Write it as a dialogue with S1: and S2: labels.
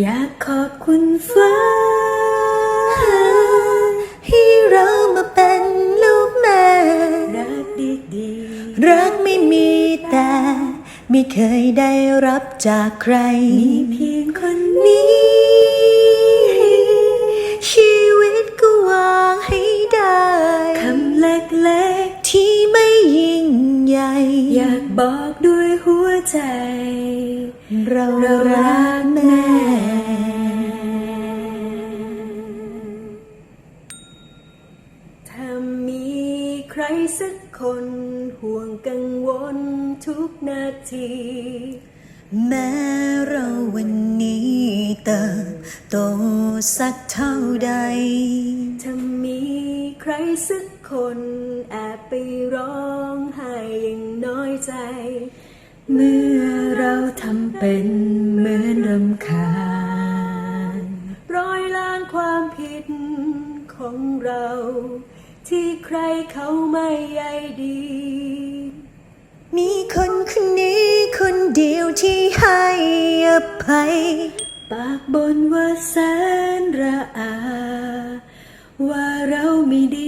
S1: อยากขอบคุณฟ้า
S2: ให้เรามาเป็นลูกแม่
S1: รักดีดี
S2: รักไม่มีแต่ ไม่เคยได้รับจากใคร
S1: มีเพียงคนนี้
S2: นี้ชีวิตก็วางให้ได้
S1: คำเล็ก
S2: ที่ไม่ยิ่งใหญ่
S1: ๆอยากบอกด้วยหัวใจ
S2: เรา
S1: เรา
S2: รั
S1: รั
S2: ก
S1: ก
S2: แร
S1: สักคนห่วงกังวลทุกนาที
S2: แม้เราวันนี้เติบโตสักเท่าใด
S1: ถ้ามีใครสักคนแอบไปร้องไห้อยังน้อยใจ เมื่อเราทำเป็นเหมือนรำคาญร้อยล้างความผิดของเรา ที่ใครเขาไม่ใยดี
S2: มีคนคนนี้คนเดียวที่ให้อภัย
S1: ปากบนว่าแสนระอา ว่าเราไม่ดีเท่า